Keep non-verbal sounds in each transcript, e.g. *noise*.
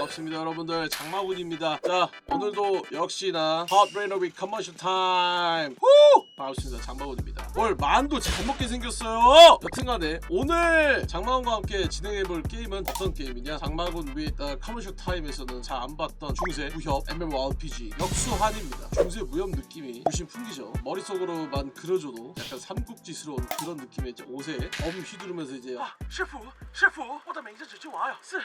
반갑습니다 여러분들. 장마군입니다. 자 오늘도 역시나 핫 레이너비 컨버션 타임 후! 반갑습니다. 장마군입니다. 오늘 만두 잘 먹게 생겼어요. 여튼간에 오늘 장마군과 함께 진행해볼 게임은 어떤 게임이냐? 장마군 위에 있다 커머셜 타임에서는 잘 안 봤던 중세 무협 MMORPG 역수한입니다. 중세 무협 느낌이 훨씬 풍기죠. 머릿속으로만 그려줘도 약간 삼국지스러운 그런 느낌의 이제 옷에 엄 휘두르면서 이제 아 셰프 셰프 오다 맹자 주지 와요. 쓰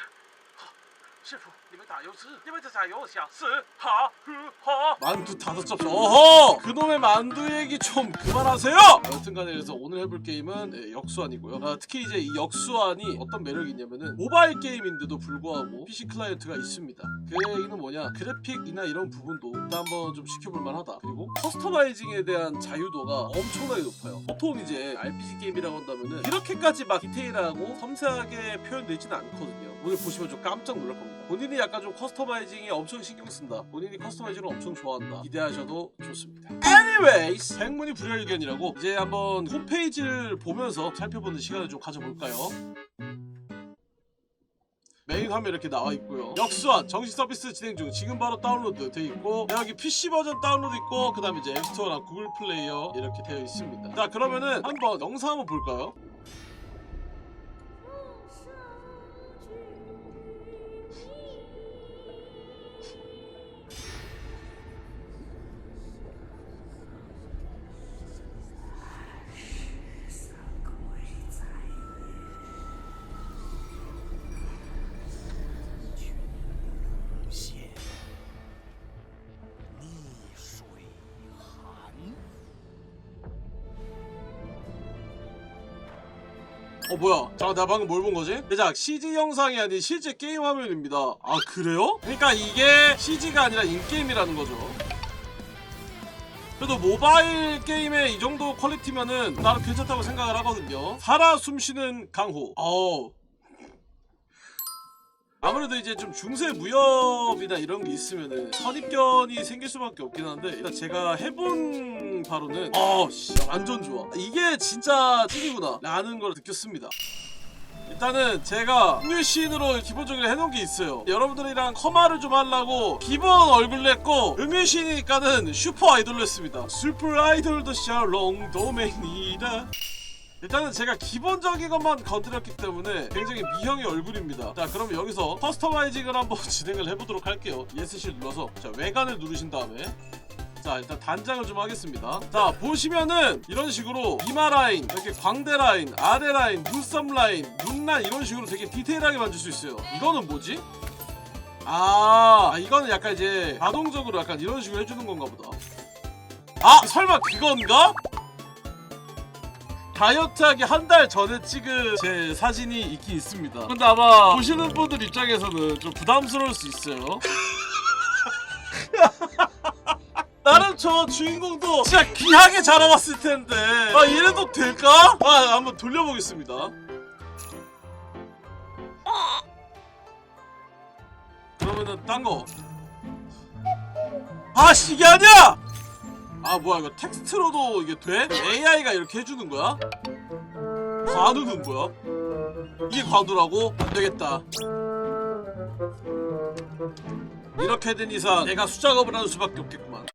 师傅，你们打油吃，你们这炸油香，是，好，嗯，好。 만두 다섯 접시 어허 그놈의 만두 얘기 좀 그만하세요 여튼간에 그래서 오늘 해볼 게임은 네, 역수안이고요 아, 특히 이제 이 역수안이 어떤 매력이 있냐면은 모바일 게임인데도 불구하고 PC 클라이언트가 있습니다 그 얘기는 뭐냐 그래픽이나 이런 부분도 일단 한번 좀 지켜볼 만하다 그리고 커스터마이징에 대한 자유도가 엄청나게 높아요 보통 이제 RPG 게임이라고 한다면은 이렇게까지 막 디테일하고 섬세하게 표현되지는 않거든요 오늘 보시면 좀 깜짝 놀랄 겁니다 본인이 약간 좀 커스터마이징에 엄청 신경 쓴다 본인이 커스터마이징을 엄청 좋아한다 기대하셔도 좋습니다 anyways 백문이 불여일견이라고 이제 한번 홈페이지를 보면서 살펴보는 시간을 좀 가져볼까요 메인 화면 이렇게 나와 있고요. 역수한 정식 서비스 진행 중 지금 바로 다운로드 돼 있고 여기 PC 버전 다운로드 있고 그 다음에 이제 앱스토어랑 구글 플레이어 이렇게 되어 있습니다. 자 그러면은 한번 영상 한번 볼까요? 어 뭐야? 잠깐 나 방금 뭘 본 거지? 대작 CG 영상이 아닌 실제 게임 화면입니다. 아 그래요? 그러니까 이게 CG가 아니라 인게임이라는 거죠. 그래도 모바일 게임의 이 정도 퀄리티면은 나름 괜찮다고 생각을 하거든요. 살아 숨쉬는 강호. 어. 아무래도 이제 좀 중세 무협이나 이런 게 있으면은 선입견이 생길 수밖에 없긴 한데 일단 제가 해본 바로는 어, 씨, 완전 좋아. 이게 진짜 찐이구나 라는 걸 느꼈습니다. 일단은 제가 음유시인으로 기본적으로 해놓은 게 있어요. 여러분들이랑 커마를 좀 하려고 기본 얼굴 냈고 음유시인이니까는 슈퍼 아이돌로 했습니다. 슈퍼 아이돌도 샤롱 도메니다. 일단은 제가 기본적인 것만 건드렸기 때문에 굉장히 미형의 얼굴입니다. 자, 그럼 여기서 커스터마이징을 한번 *laughs* 진행을 해보도록 할게요. ESC를 눌러서 자 외관을 누르신 다음에 자 일단 단장을 좀 하겠습니다. 자 보시면은 이런 식으로 이마 라인, 이렇게 광대 라인, 아래 라인, 눈썹 라인, 눈란 이런 식으로 되게 디테일하게 만들 수 있어요. 이거는 뭐지? 아 이거는 약간 이제 자동적으로 약간 이런 식으로 해주는 건가 보다. 아 설마 그건가? 다이어트 하기 한 달 전에 찍은 제 사진이 있긴 있습니다. 근데 아마 보시는 분들 입장에서는 좀 부담스러울 수 있어요. *laughs* 나는 저 주인공도 진짜 귀하게 자라왔을 텐데 아 이래도 될까? 아 한번 돌려보겠습니다. 그러면은 딴 거. 아 이게 아니야! 아 뭐야 이거 텍스트로도 이게 돼? AI가 이렇게 해주는 거야? 관우는 뭐야? 이게 관우라고? 안 되겠다. 이렇게 된 이상 내가 수작업을 하는 수밖에 없겠구만.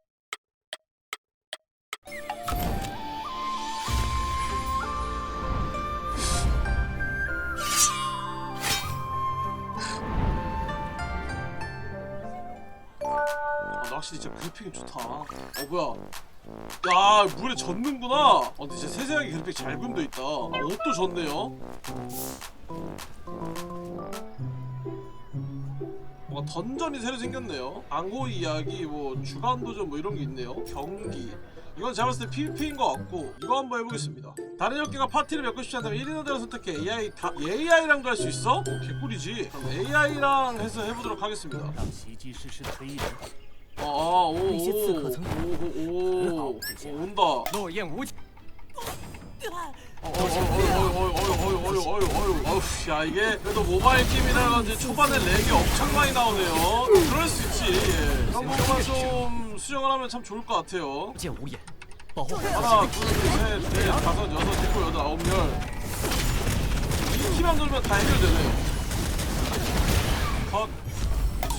진짜 그래픽이 좋다. 어 뭐야? 야 물에 젖는구나. 어 근데 진짜 세세하게 그래픽 잘 그림돼 있다. 아, 옷도 젖네요. 뭔가 던전이 새로 생겼네요. 방호 이야기, 뭐 주간 도전 뭐 이런 게 있네요. 경기. 이건 제가 봤을 때 PVP인 것 같고 이거 한번 해보겠습니다. 다른 역기가 파티를 맺고 싶지 않다면 1인 호대를 선택해 AI 다 AI랑도 할 수 있어? 오, 개꿀이지. 그럼 AI랑 해서 해보도록 하겠습니다. 让袭击师师推人， 아, 오, 오, 那些刺客曾 오, 오, 오, 오, 온다. 落雁无情。 어이 어이 어이 어이 어이 어이 어이 야 이게 그래도 모바일 게임이라 그런지 초반에 렉이 엄청 많이 나오네요 그럴 수 있지 예. 이런 부분만 좀 수정을 하면 참 좋을 것 같아요 见无眼，保护好 하나 둘셋넷 다섯 여섯 일곱 여덟 아홉 열 이 키만 돌면 다 해결되네요 컷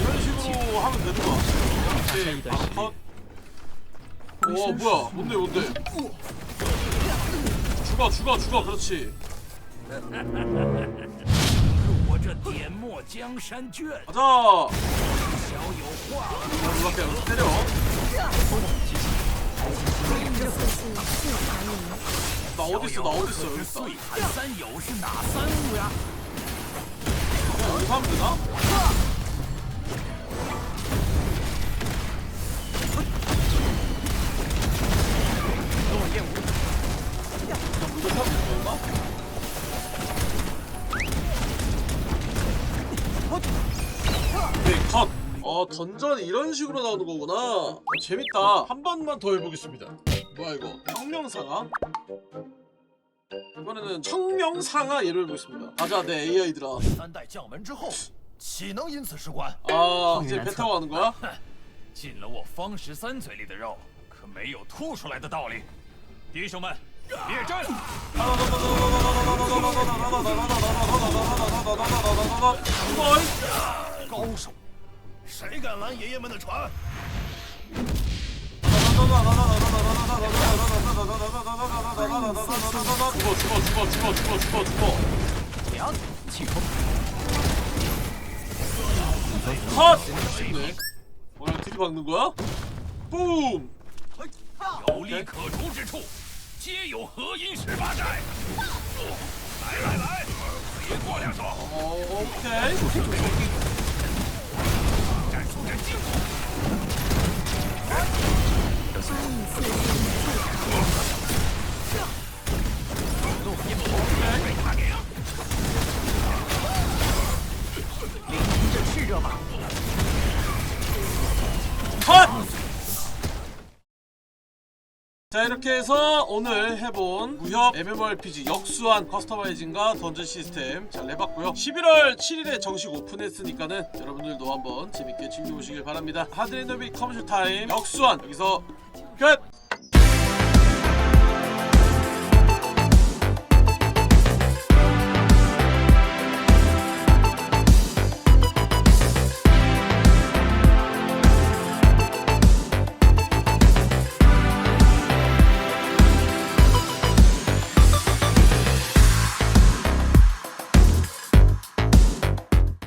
이런 식으로 하면 되는 거 같아 오케이 아, 컷. 와 뭐야 뭔데 뭔데 죽어 죽어 죽어 그렇지 我这点墨江山卷， 가자 小有话。 야, 누가 그냥 때려 速速速排名。 나 어딨어 나 어딨어 여기 있어 그냥 여기서 하면 되나? 그냥 던전 이런 식으로 나오는 거구나 재밌다 한 번만 더 해보겠습니다 뭐야 이거 혁명상아? 이번에는 청명상아 예를 해보겠습니다 가자 내 AI들아 三代将门之后，岂能因此失关？ 아 이제 배 타고 가는 거야? 进了我方十三嘴里的肉，可没有吐出来的道理。弟兄们，列阵！ 高手，谁敢拦爷爷们的船？ 죽어 죽어 죽어 죽어 죽어 죽어 죽어 娘，起冲！ 컷! 쉽네 뭐야 들이박는 거야? 뿜! 有利可图之处，皆有合音十八寨。来来来，别过两手， 어 오케이 战术真进步。 再一次这炽热吗 자 이렇게 해서 오늘 해본 무협 MMORPG 역수한 커스터마이징과 던전 시스템 잘 해봤고요 11월 7일에 정식 오픈했으니까는 여러분들도 한번 재밌게 즐겨보시길 바랍니다 하드랜더비 커머셜 타임 역수한 여기서 끝!